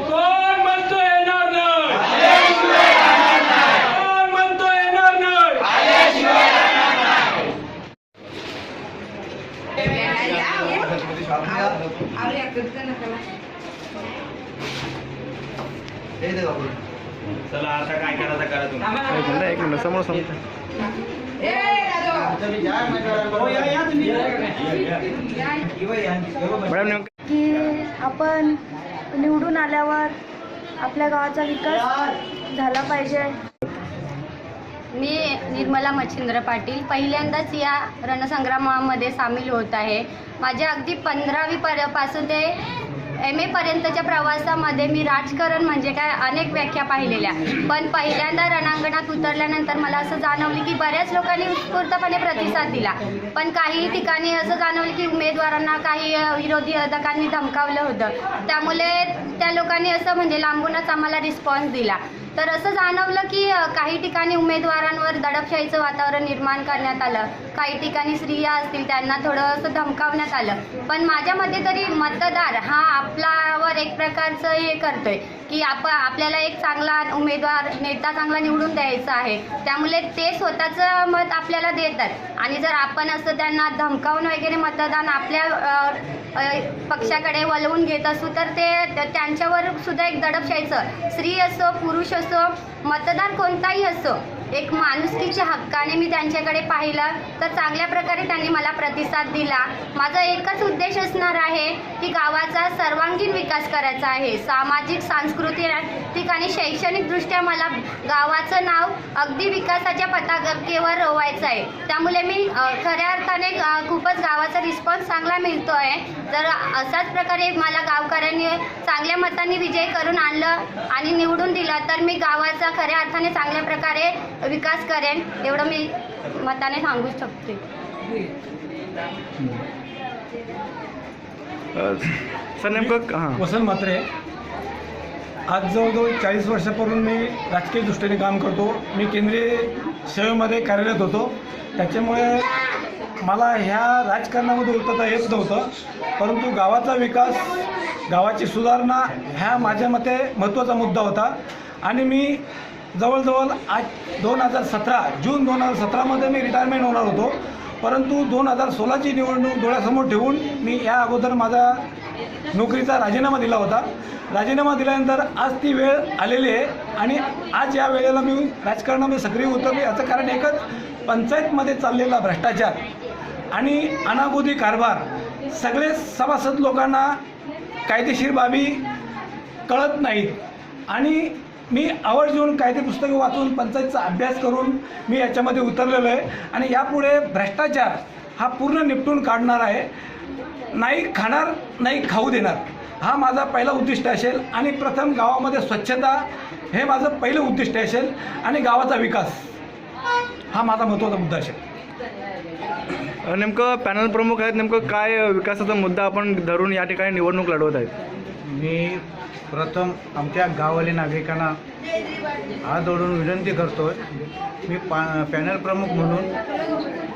कोण म्हणतो येणार नाही? कोण म्हणतो येणार नाही? चला आता काय करायचं करा तुम्ही. एक मिनिट समोर समोर मॅडम नेमकं की आपण निवडून आल्यावर आपल्या गावाचा विकास झाला पाहिजे. मी निर्मला मच्छिंद्र पाटील पहिल्यांदाच या रणसंग्रामामध्ये सामील होत आहे. माझ्या अगदी पंधरावी परपासून ते एम एपर्यंतच्या प्रवासामध्ये मी राजकारण म्हणजे काय अनेक व्याख्या पाहिलेल्या. पण पहिल्यांदा रणांगणात उतरल्यानंतर मला असं जाणवलं की बऱ्याच लोकांनी उत्स्फूर्तपणे प्रतिसाद दिला. पण काही ठिकाणी असं जाणवलं की उमेदवारांना काही विरोधी विरोधकांनी धमकावलं होतं. त्यामुळे त्या लोकांनी असं म्हणजे लांबूनच आम्हाला रिस्पॉन्स दिला. तर असं जाणवलं की काही ठिकाणी उमेदवारांवर दडपशाहीचं वातावरण निर्माण करण्यात आलं. काही ठिकाणी स्त्रिया असतील त्यांना थोडं असं धमकावण्यात आलं. पण माझ्या मते तरी मतदार हा आपल्यावर एक प्रकारचं हे करतोय की आप आपल्याला एक चांगला उमेदवार नेता चांगला निवडून द्यायचा आहे. त्यामुळे ते स्वतःचं मत आपल्याला देतात. आणि जर आपण असं त्यांना धमकावून वगैरे मतदान आपल्या पक्षाकडे वळवून घेत असू तर ते त्यांच्यावर सुद्धा एक दडपशाहीचं. स्त्री असो पुरुष असो मतदार कोणताही असो एक माणुसकीच्या हक्काने मी त्यांच्याकडे पाहिलं तर चांगल्या प्रकारे त्यांनी मला प्रतिसाद दिला. माझा एकच उद्देश असणार आहे की गावाचा सर्वांगीण विकास करायचा आहे. सामाजिक सांस्कृतिक आणि शैक्षणिकदृष्ट्या मला गावाचं नाव अगदी विकासाच्या पताकेवर रोवायचं आहे. त्यामुळे मी खऱ्या अर्थाने खूपच गावाचा रिस्पॉन्स चांगला मिळतो आहे जर असाच प्रकारे मला गावकऱ्यांनी चांगल्या मतांनी विजय करून आणलं आणि निवडून दिलं तर मी गावाचा खऱ्या अर्थाने चांगल्या प्रकारे विकास करेन एवढं मी मताने सांगू शकते. सर नेमकं हां. वसंत म्हात्रे आज जवळजवळ चाळीस वर्षापासून मी राजकीय दृष्टीने काम करतो. मी केंद्रीय सेवेमध्ये कार्यरत होतो. त्याच्यामुळे मला ह्या राजकारणामध्ये उतरता येत नव्हतं. परंतु गावाचा विकास गावाची सुधारणा ह्या माझ्या मते महत्त्वाचा मुद्दा होता. आणि मी जवळजवळ आज दोन हजार सतरा जून दोन हजार सतरामध्ये मी रिटायरमेंट होणार होतो. परंतु दोन हजार सोळाची निवडणूक डोळ्यासमोर ठेवून मी या अगोदर माझा नोकरीचा राजीनामा दिला होता. राजीनामा दिल्यानंतर आज ती वेळ आलेली आहे आणि आज या वेळेला मी राजकारणामध्ये सक्रिय उतरली याचं कारण एकच पंचायतमध्ये चाललेला भ्रष्टाचार आणि अनागोदी कारभार. सगळे सभासद लोकांना कायदेशीर बाबी कळत नाहीत. आणि मी आवर्जून कायदे पुस्तकं वाचून पंचायतचा अभ्यास करून मी याच्यामध्ये उतरलेलो आहे. आणि यापुढे भ्रष्टाचार हा पूर्ण निपटून काढणार आहे. नाही खाणार नाही खाऊ देणार. हा माझा पहिला उद्दिष्ट असेल. आणि प्रथम गावामध्ये स्वच्छता हे माझं पहिलं उद्दिष्ट असेल. आणि गावाचा विकास हा माझा महत्त्वाचा मुद्दा असेल. नेमकं पॅनल प्रमुख आहेत. नेमकं काय विकासाचा मुद्दा आपण धरून या ठिकाणी निवडणूक लढवत आहेत? मी प्रथम आमच्या गाववाले नागरिकांना हात जोडून विनंती करतो मी पा पॅनल प्रमुख म्हणून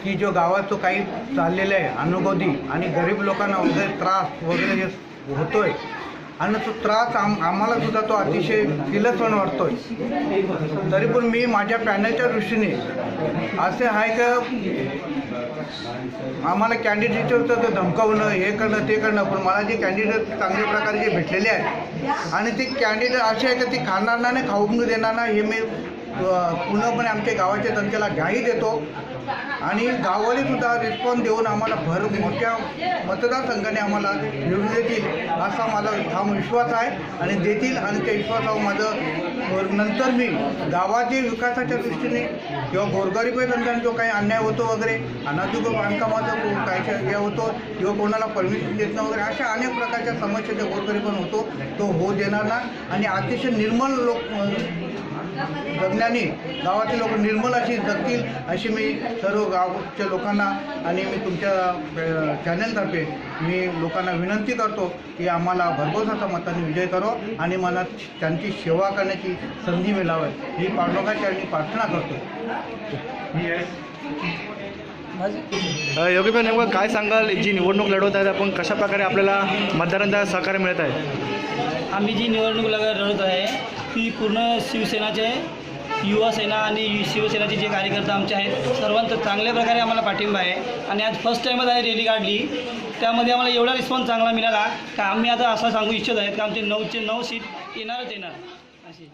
की जो गावात जो काही चाललेलं आहे अनुभवी आणि गरीब लोकांना वगैरे त्रास वगैरे जे होतो आहे आणि तो त्रास आम आम्हाला सुद्धा तो अतिशय विलक्षण आहे तरी पण मी माझ्या पॅनलच्या दृष्टीने असे आहे का आम्हाला कॅन्डिडेटवर तर धमकावणं हे करणं ते करणं पण मला जे कॅन्डिडेट चांगल्या प्रकारे जे भेटलेले आहेत आणि ते कॅन्डिडेट असे आहे का ते खाणार ना नाही खाऊन देणार ना हे मी पूर्णपणे आमच्या गावाच्या जनतेला घ्याही देतो. आणि गावाने सुद्धा रिस्पॉन्स देऊन आम्हाला भर मोठ्या मतदारसंघाने आम्हाला निवडून देतील असा माझा ठाम विश्वास आहे. आणि देतील आणि त्या विश्वासावर माझं नंतर मी गावाचे विकासाच्या दृष्टीने किंवा गोरगरीब जनतेने जो काही अन्याय होतो वगैरे अनाधिकृत बांधकामाचं काय हे होतो किंवा कोणाला परमिशन देत नाही वगैरे अशा अनेक प्रकारच्या समस्या ज्या गोरगरीबांना होतो तो होऊ देणार ना आणि अतिशय निर्मल लोक जगण्याने गावातील लोक निर्मल अशी जगतील अशी मी सर्व गावच्या लोकांना आणि मी तुमच्या चॅनलतर्फे मी लोकांना विनंती करतो की आम्हाला भरघोस असा मताने विजय करो आणि मला त्यांची सेवा करण्याची संधी मिळावी. ही पांडुरंगाची आणि प्रार्थना करतो. योगी भाई नेमकं काय सांगाल? जी निवडणूक लढवत आहेत आपण कशा प्रकारे आपल्याला मतदारांचा सहकार्य मिळत आहे? आम्ही जी निवडणूक लढवत आहे ती पूर्ण शिवसेनाचे युवा सेना आणि शिवसेनाचे जे कार्यकर्ते आमचे आहेत सर्वांचं चांगल्या प्रकारे आम्हाला पाठिंबा आहे. आणि आज फर्स्ट टाईमच आहे रॅली काढली. त्यामध्ये आम्हाला एवढा रिस्पॉन्स चांगला मिळाला का आम्ही आता असं सांगू इच्छित आहेत का आमचे नऊचे नऊ सीट येणारच येणार. अशी.